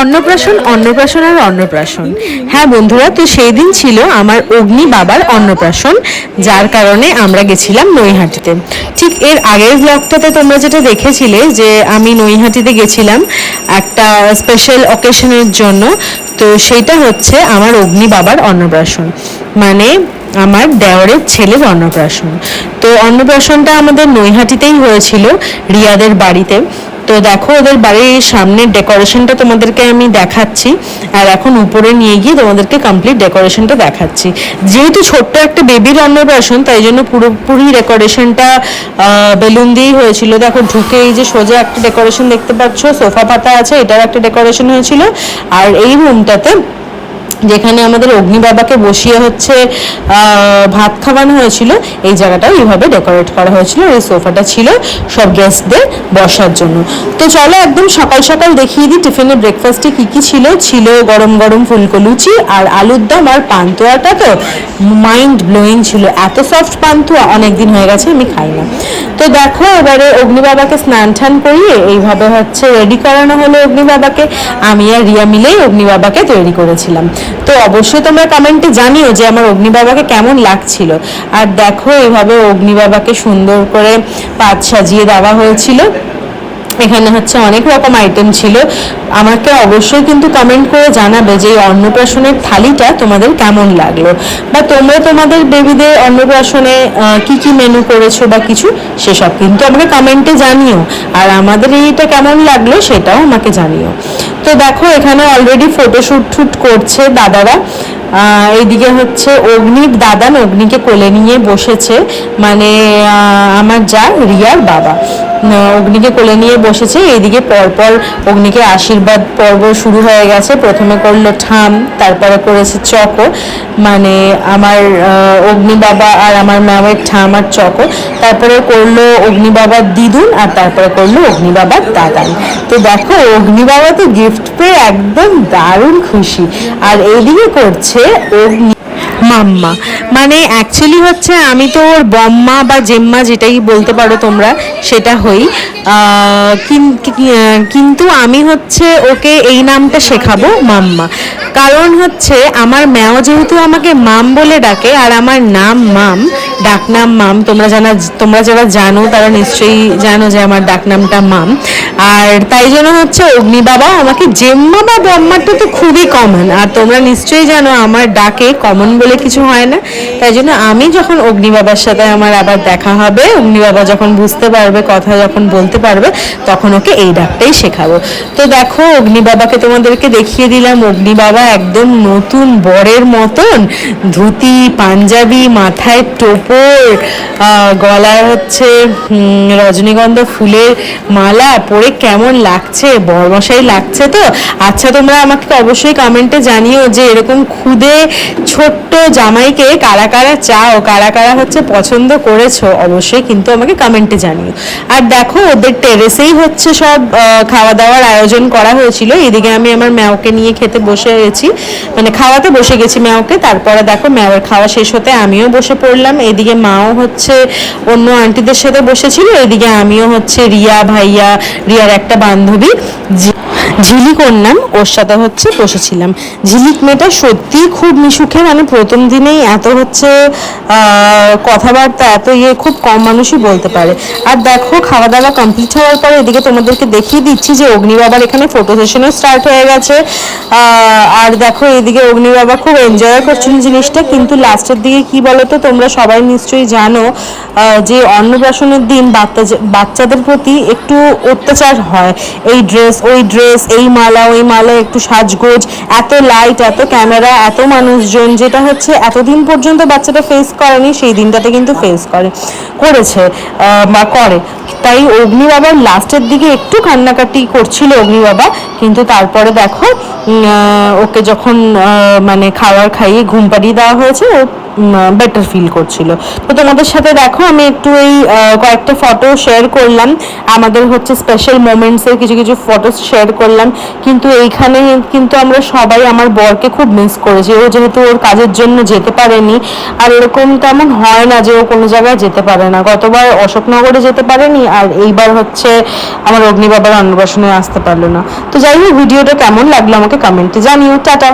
অন্নপ্রাশন অন্নপ্রাশন আর অন্নপ্রাশন। হ্যাঁ বন্ধুরা, তো সেই দিন ছিল আমার অগ্নি বাবার অন্নপ্রাশন, যার কারণে আমরা গেছিলাম নৈহাটিতে। ঠিক এর আগের ব্লগটাতে তোমরা যেটা দেখেছিলে যে আমি নৈহাটিতে গেছিলাম একটা স্পেশাল অকেশনের জন্য, তো সেটা হচ্ছে আমার অগ্নি বাবার অন্নপ্রাশন মানে আমার দেওরের ছেলের অন্নপ্রাশন। তো অন্নপ্রাশনটা আমাদের নৈহাটিতেই হয়েছিল, রিয়াদের বাড়িতে। তো দেখো ওদের বাড়ির সামনের ডেকোরেশনটা তোমাদেরকে আমি দেখাচ্ছি। আর এখন উপরে নিয়ে গিয়ে তোমাদেরকে কমপ্লিট ডেকোরেশনটা দেখাচ্ছি। যেহেতু ছোট্ট একটা বেবির অন্নপ্রাশন তাই জন্য পুরোপুরি ডেকোরেশনটা বেলুন দিয়েই হয়েছিল। দেখো, ঢুকে এই যে সোজা একটা ডেকোরেশন দেখতে পাচ্ছ, সোফা পাতা আছে এটার একটা ডেকোরেশন হয়েছিল। আর এই রুমটাতে যেখানে আমাদের অগ্নি বাবাকে বসিয়ে হচ্ছে ভাত খাওয়ানো হয়েছিল, এই জায়গাটা এইভাবে ডেকোরেট করা হয়েছিল, এই সোফাটা ছিল সব গেস্টদের বসার জন্য। তো চলো একদম সকাল সকাল দেখিয়ে দিই টিফিনে ব্রেকফাস্টে কি কি ছিল। ছিল গরম গরম ফুলকো লুচি আর আলুর দম আর পান্তুয়াটা তো মাইন্ড ব্লোয়িং ছিল। এত সফট পান্তুয়া অনেক দিন হয়ে গেছে, আমি খাই না। তো দেখো, এবারে অগ্নি বাবাকে স্নান টান করিয়ে এইভাবে হচ্ছে রেডি করানো হলো অগ্নি বাবাকে। আমি আর রিয়া মিলেই অগ্নি বাবাকে তৈরি করেছিলাম। তো অবশ্যই তোমরা কমেন্টে জানিও যে আমার অগ্নি বাবাকে কেমন লাগছিল। আর দেখো এইভাবে অগ্নি বাবাকে সুন্দর করে পাত সাজিয়ে দেওয়া হয়েছিল। এখানে হচ্ছে অনেক রকম আইটেম ছিল। আমাকে অবশ্যই কিন্তু কমেন্ট করে জানাবে যে এই অন্নপ্রাশনের থালিটা তোমাদের কেমন লাগল। বা তোমরা তোমাদের বেবিদের অন্নপ্রাশনে কি কি মেনু করেছ বা কিছু, সেসব কিন্তু আমাকে কমেন্টে জানিও। আর আমাদের এইটা কেমন লাগল সেটাও আমাকে জানিও। তো দেখো, এখানে অলরেডি ফটোশ্যুট ঠুট করছে দাদারা। এইদিকে হচ্ছে অগ্নির দাদান অগ্নিকে কোলে নিয়ে বসেছে। মানে আমার যা রিয়ার বাবা। অগ্নিকে কোলে নিয়ে বসেছে। এইদিকে পরপর অগ্নিকে আশীর্বাদ পর্ব শুরু হয়ে গেছে। প্রথমে করল ঠাম, তারপরে করেছে চকো। মানে আমার অগ্নি বাবা আর আমার ম্যামের ঠাম আর চকো। তারপরে করল অগ্নি বাবার দিদুন আর তারপরে করল অগ্নি বাবার দাদান। তো দেখো অগ্নি বাবা তো গিফট পেয়ে একদম দারুণ খুশি। আর এইদিকে করছে অগ্নি মাম্মা। মানে অ্যাকচুয়ালি হচ্ছে আমি তো ওর বম্মা বা জেম্মা যেটাই বলতে পারো তোমরা, সেটা হই। কিন- কিন্তু আমি হচ্ছে ওকে এই নামটা শেখাবো মাম্মা। কারণ হচ্ছে আমার ম্যাও যেহেতু আমাকে মাম বলে ডাকে আর আমার নাম মাম ডাকনাম মাম, তোমরা জানা, তোমরা যারা জানো, তারা নিশ্চয়ই জানো যে আমার ডাকনামটা মাম। আর তাই জন্য হচ্ছে অগ্নি বাবা আমাকে জেম্মা বা বম্মাটা তো খুবই কমন আর তোমরা নিশ্চয়ই জানো আমার ডাকে কমন বলে কিছু হয় না। তাই জন্য আমি যখন অগ্নি বাবার সাথে আমার আবার দেখা হবে, অগ্নি বাবা যখন বুঝতে পারবে, কথা যখন বলতে পারবে, তখন ওকে এই ডাকটাই শেখাবো। তো দেখো, অগ্নি বাবাকে তোমাদেরকে দেখিয়ে দিলাম। অগ্নি বাবা একদম নতুন বরের মতন, ধুতি, পাঞ্জাবি, মাথায় টোপর আহ, গলায় হচ্ছে রজনীগন্ধা ফুলের মালা পরে কেমন লাগছে? বরমশাই লাগছে তো? আচ্ছা তোমরা আমাকে অবশ্যই কমেন্টে জানিও যে এরকম খুদে ছোট্ট জামাইকে কারা কারা চাও কারা কারা হচ্ছে পছন্দ করেছ অবশ্যই কিন্তু আমাকে কমেন্টে জানিও। আর দেখো ওদের টেরেসেই হচ্ছে সব খাওয়া দাওয়ার আয়োজন করা হয়েছিল। এদিকে আমি আমার ম্যাওকে নিয়ে খেতে বসে গেছি। মানে খাওয়াতে বসে গেছি ম্যাওকে তারপরে দেখো ম্যাওয়ের খাওয়া শেষ হতে আমিও বসে পড়লাম। এদিকে মাও হচ্ছে অন্য আন্টিদের সাথে বসেছিল, এদিকে আমিও হচ্ছে রিয়া ভাইয়া, রিয়ার একটা বান্ধবী। ঝিলিক ওর নাম ওর সাথে হচ্ছে বসেছিলাম। ঝিলিক মেয়েটা সত্যি খুব মিশুখে মানে প্রথম দিনেই এত হচ্ছে কথাবার্তা, এত ইয়ে খুব কম মানুষই বলতে পারে। আর দেখো খাওয়া দাওয়া কমপ্লিট হওয়ার পরে এদিকে তোমাদেরকে দেখিয়ে দিচ্ছি যে অগ্নি বাবার এখানে ফটো সেশনও স্টার্ট হয়ে গেছে। আর দেখো, এদিকে অগ্নি বাবা খুব এনজয় করছিল জিনিসটা, কিন্তু লাস্টের দিকে কি বলতো, তোমরা সবাই নিশ্চয়ই জানো যে অন্নপ্রাশনের দিন বাচ্চা বাচ্চাদের প্রতি একটু অত্যাচার হয়। এই ড্রেস ওই ড্রেস এই মালা, ওই মালা, একটু সাজগোজ, এত লাইট এত ক্যামেরা এত মানুষজন, যেটা হচ্ছে এতদিন পর্যন্ত বাচ্চাটা ফেস করেনি, সেই দিনটাতে কিন্তু ফেস করে, করেছে বা করে। তাই অগ্নি বাবার লাস্টের দিকে একটু কান্নাকাটি করছিল অগ্নি বাবা, কিন্তু তারপরে দেখো ওকে যখন মানে খাবার খাইয়ে ঘুম পাড়িয়ে দেওয়া হয়েছে, ও বেটার ফিল করছিল। তো তোমাদের সাথে দেখো, আমি একটু এই কয়েকটা ফটো শেয়ার করলাম। আমাদের হচ্ছে স্পেশাল মোমেন্টসের কিছু কিছু ফটো শেয়ার করলাম। কিন্তু এইখানে কিন্তু আমরা সবাই আমার বরকে খুব মিস করেছি। ও যেহেতু ওর কাজের জন্য যেতে পারেনি, আর এরকম তেমন হয় না যে ও কোনো জায়গায় যেতে পারে না। গতবার অশোকনগরে যেতে পারেনি, আর এইবার হচ্ছে আমার অগ্নি বাবার অন্নপ্রাশনে আসতে পারল না। তো যাই হোক, ভিডিওটা কেমন লাগল আমাকে কমেন্টে জানিও। টাটা!